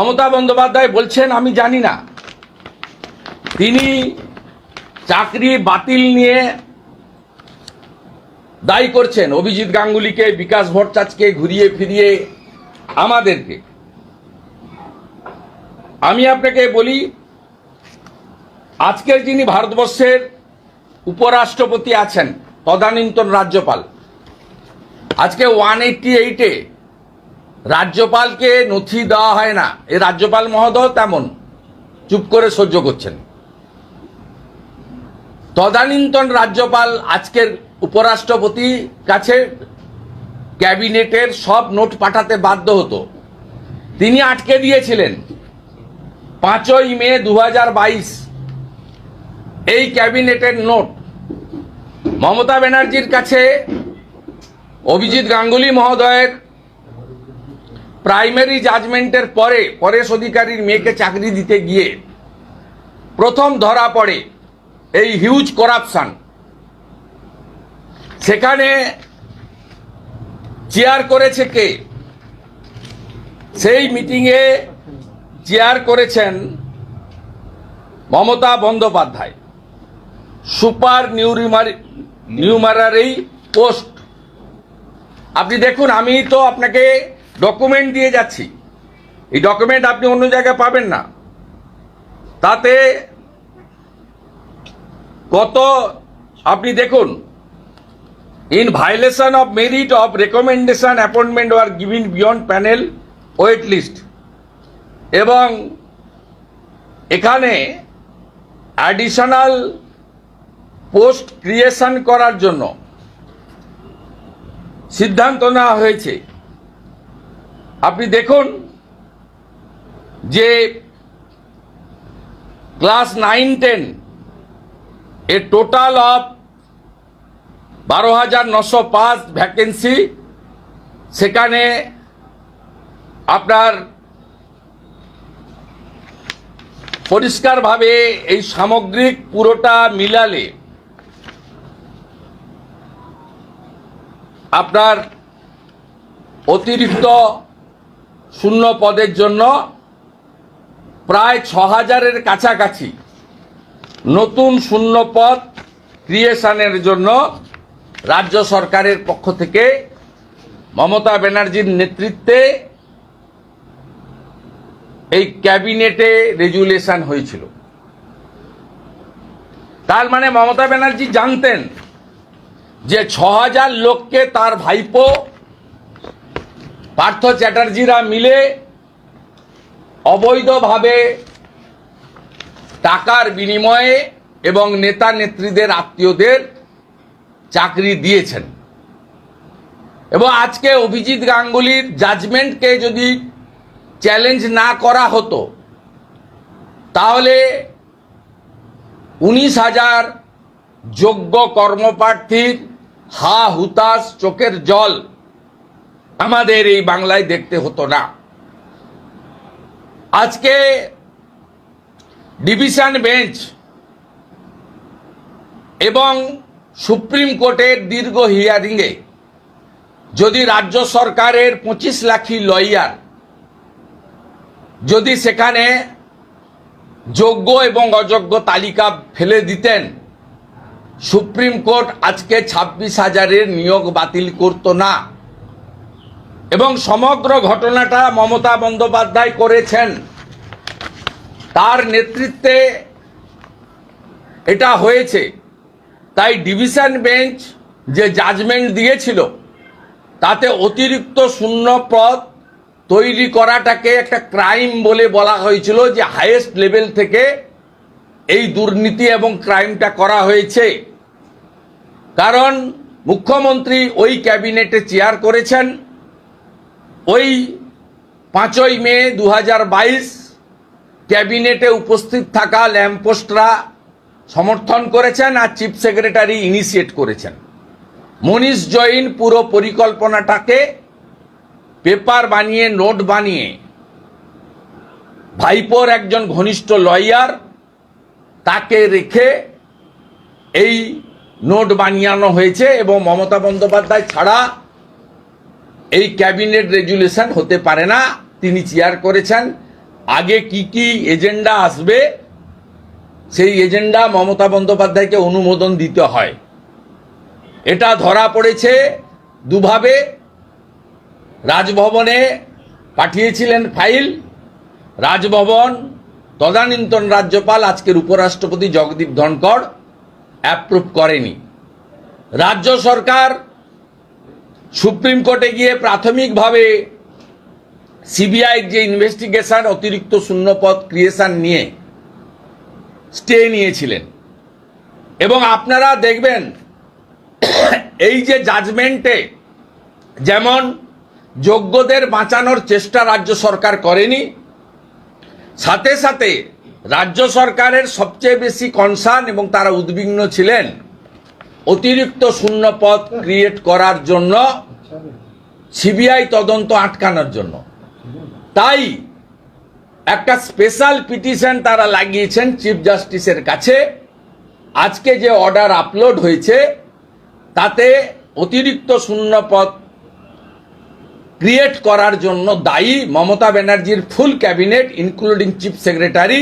মমতা বন্দ্যোপাধ্যায় বলছেন, আমি জানি না। তিনি চাকরি বাতিল নিয়ে দায়ী করছেন। অভিজিৎ গাঙ্গুলিকে, বিকাশ ভট্টাচার্যকে ঘুরিয়ে ফিরিয়ে আমাদেরকে। আমি আপনাকে বলি, আজকের যিনি ভারতবর্ষের উপরাষ্ট্রপতি আছেন, তদানীন্তন রাজ্যপাল, আজকে ওয়ান এইটটি এইটে রাজ্যপালকে নথি দেওয়া হয় না। এই রাজ্যপাল মহোদয় তেমন চুপ করে সহ্য করছেন। তদানীন্তন রাজ্যপাল আজকের উপরাষ্ট্রপতি কাছে ক্যাবিনেটের সব নোট পাঠাতে বাধ্য হতো। তিনি আটকে দিয়েছিলেন। পাঁচই মে দু হাজার বাইশ এই ক্যাবিনেটের নোট। মমতা ব্যানার্জির কাছে অভিজিৎ গাঙ্গুলি মহোদয়ের প্রাইমারি জাজমেন্টের পরে পরেশ অধিকারীর মেয়েকে চাকরি দিতে গিয়ে প্রথম ধরা পড়ে এই হিউজ করাপশন সেখানে চেয়ার করেছে কে? সেই মিটিংয়ে চেয়ার করেছেন মমতা বন্দ্যোপাধ্যায়। সুপার নিউরিমারি নিউমারারি পোস্ট আপনি দেখুন, আমি তো আপনাকে ডকুমেন্ট দিয়ে যাচ্ছি। এই ডকুমেন্ট আপনি অন্য জায়গায় পাবেন না। তাতে কত, আপনি দেখুন in violation of merit of recommendation appointment R given beyond panel wait list এবং এখানে অ্যাডিশনাল পোস্ট ক্রিয়েশন করার জন্য সিদ্ধান্ত নেওয়া হয়েছে। আপনি দেখুন যে ক্লাস নাইন, টেন এ টোটাল অফ বারো হাজার নশো পাঁচ ভ্যাকেন্সি। সেখানে আপনার পরিষ্কারভাবে এই সামগ্রিক পুরোটা মিলালে আপনার অতিরিক্ত শূন্য পদের জন্য প্রায় ছ হাজারের কাছাকাছি নতুন শূন্য পদ ক্রিয়েশনের জন্য রাজ্য সরকারের পক্ষ থেকে মমতা ব্যানার্জির নেতৃত্বে এই ক্যাবিনেটে রেজুলেশন হয়েছিল। তার মানে মমতা ব্যানার্জি জানতেন যে ছ হাজার লোককে তার ভাইপো পার্থ চ্যাটার্জিরা মিলে অবৈধভাবে টাকার বিনিময়ে এবং নেতা নেত্রীদের আত্মীয়দের চাকরি দিয়েছেন। এবং আজকে অভিজিৎ গাঙ্গুলির জাজমেন্টকে যদি চ্যালেঞ্জ না করা হতো, তাহলে উনিশ হাজার যোগ্য কর্মপ্রার্থীর হা হুতাশ চোখের জল আমাদের এই বাংলায় দেখতে হতো না। আজকে ডিভিশন বেঞ্চ এবং সুপ্রিম কোর্টের দীর্ঘ হিয়ারিংয়ে যদি রাজ্য সরকারের পঁচিশ লাখি লয়ার যদি সেখানে যোগ্য এবং অযোগ্য তালিকা ফেলে দিতেন, সুপ্রিম কোর্ট আজকে ছাব্বিশ হাজারের নিয়োগ বাতিল করত না। এবং সমগ্র ঘটনাটা মমতা বন্দ্যোপাধ্যায় করেছেন। তার নেতৃত্বে এটা হয়েছে। তাই ডিভিশন বেঞ্চ যে জাজমেন্ট দিয়েছিল, তাতে অতিরিক্ত শূন্য পদ তৈরি করাটাকে একটা ক্রাইম বলে বলা হয়েছিল যে হাইয়েস্ট লেভেল থেকে এই দুর্নীতি এবং ক্রাইমটা করা হয়েছে। কারণ মুখ্যমন্ত্রী ওই ক্যাবিনেটে চেয়ার করেছেন ওই পাঁচই মে দু হাজার বাইশ ক্যাবিনেটে উপস্থিত থাকা ল্যাম্পপোস্টরা সমর্থন করেছেন আর চিফ সেক্রেটারি ইনিশিয়েট করেছেন। মনীষ জৈন পুরো পরিকল্পনাটাকে পেপার বানিয়ে, নোট বানিয়ে, ভাইপোর একজন ঘনিষ্ঠ লয়ার তাকে রেখে এই নোট বানিয়ানো হয়েছে এবং মমতা বন্দ্যোপাধ্যায় ছাড়া এই ক্যাবিনেট রেজুলেশন হতে পারে না। তিনি চেয়ার করেছেন। আগে কি কি এজেন্ডা আসবে, সেই এজেন্ডা মমতা বন্দ্যোপাধ্যায়কে অনুমোদন দিতে হয়। এটা ধরা পড়েছে দুভাবে। রাজভবনে পাঠিয়েছিলেন ফাইল। রাজভবন, তদানীন্তন রাজ্যপাল, আজকের উপরাষ্ট্রপতি জগদীপ ধনকড় অ্যাপ্রুভ করেনি। রাজ্য সরকার সুপ্রিম কোর্টে গিয়ে প্রাথমিকভাবে সিবিআই যে ইনভেস্টিগেশন, অতিরিক্ত শূন্যপদ ক্রিয়েশন নিয়ে স্টে নিয়েছিলেন। এবং আপনারা দেখবেন, এই যে জাজমেন্টে যেমন যোগ্যদের বাঁচানোর চেষ্টা রাজ্য সরকার করেনি, সাথে সাথে রাজ্য সরকারের সবচেয়ে বেশি কনসার্ন এবং তারা উদ্বিগ্ন ছিলেন অতিরিক্ত শূন্য পদ ক্রিয়েট করার জন্য সিবিআই তদন্ত আটকানোর জন্য। তাই একটা স্পেশাল পিটিশন তারা লাগিয়েছেন চিফ জাস্টিসের কাছে। আজকে যে অর্ডার আপলোড হয়েছে, তাতে অতিরিক্ত শূন্য পদ ক্রিয়েট করার জন্য দায়ী মমতা ব্যানার্জির full cabinet including chief secretary